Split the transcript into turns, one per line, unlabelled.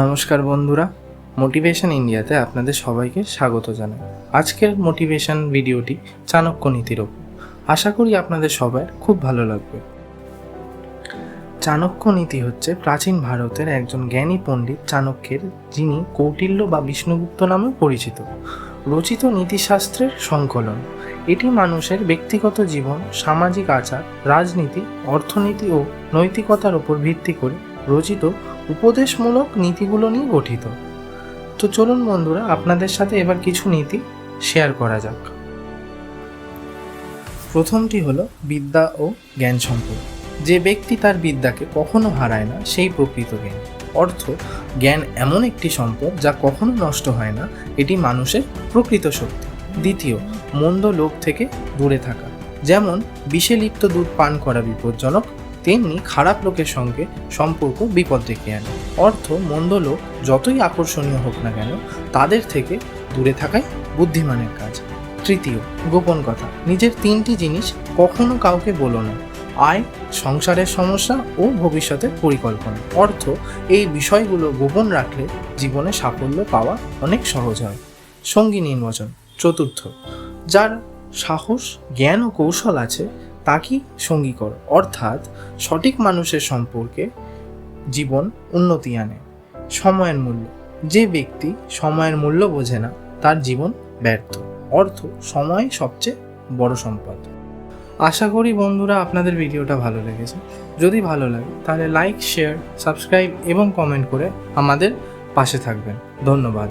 নমস্কার বন্ধুরা মোটিভেশন ইন্ডিয়াতে আপনাদের সবাইকে স্বাগত জানাই। আজকের মোটিভেশন ভিডিওটি চাণক্য নীতির ওপর। আশা করি আপনাদের সবার খুব ভালো লাগবে। চাণক্য নীতি হচ্ছে প্রাচীন ভারতের একজন জ্ঞানী পণ্ডিত চাণক্যের, যিনি কৌটিল্য বা বিষ্ণুগুপ্ত নামে পরিচিত। রচিত নীতিশাস্ত্রের সংকলন। এটি মানুষের ব্যক্তিগত জীবন, সামাজিক আচার, রাজনীতি, অর্থনীতি ও নৈতিকতার উপর ভিত্তি করে রচিত উপদেশমূলক নীতিগুলো নিয়ে গঠিত। তো চলুন বন্ধুরা, আপনাদের সাথে এবার কিছু নীতি শেয়ার করা যাক। প্রথমটি হলো বিদ্যা ও জ্ঞান সম্পদ যে ব্যক্তি তার বিদ্যাকে কখনো হারায় না, সেই প্রকৃত জ্ঞান। অর্থ, জ্ঞান এমন একটি সম্পদ যা কখনো নষ্ট হয় না, এটি মানুষের প্রকৃত শক্তি। দ্বিতীয়, মন্দ লোক থেকে দূরে থাকা। যেমন, বিষে লিপ্ত দুধ পান করা বিপজ্জনক তেমনি খারাপ লোকের সঙ্গে সম্পর্ক বিপদ ডেকে আনে। অর্থ, মন্দ লোক যতই আকর্ষণীয় হোক না কেন, তাদের থেকে দূরে থাকাই বুদ্ধিমানের কাজ। তৃতীয়, গোপন কথা, নিজের তিনটি জিনিস কখনো কাউকে বলো না। আয়, সংসারের সমস্যা ও ভবিষ্যতের পরিকল্পনা। অর্থ, এই বিষয়গুলো গোপন রাখলে জীবনে সাফল্য পাওয়া অনেক সহজ হয়। সঙ্গী নির্বাচন। চতুর্থ, যার সাহস, জ্ঞান ও কৌশল আছে তাকেই সঙ্গী করো অর্থাৎ সঠিক মানুষের সম্পর্কে জীবন উন্নতি আনে। সময়ের মূল্য, যে ব্যক্তি সময়ের মূল্য বোঝে না, তার জীবন ব্যর্থ। অর্থ, সময় সবচেয়ে বড় সম্পদ। আশা করি বন্ধুরা আপনাদের ভিডিওটা ভালো লেগেছে। যদি ভালো লাগে, তাহলে লাইক শেয়ার সাবস্ক্রাইব এবং কমেন্ট করে আমাদের পাশে থাকবেন। ধন্যবাদ।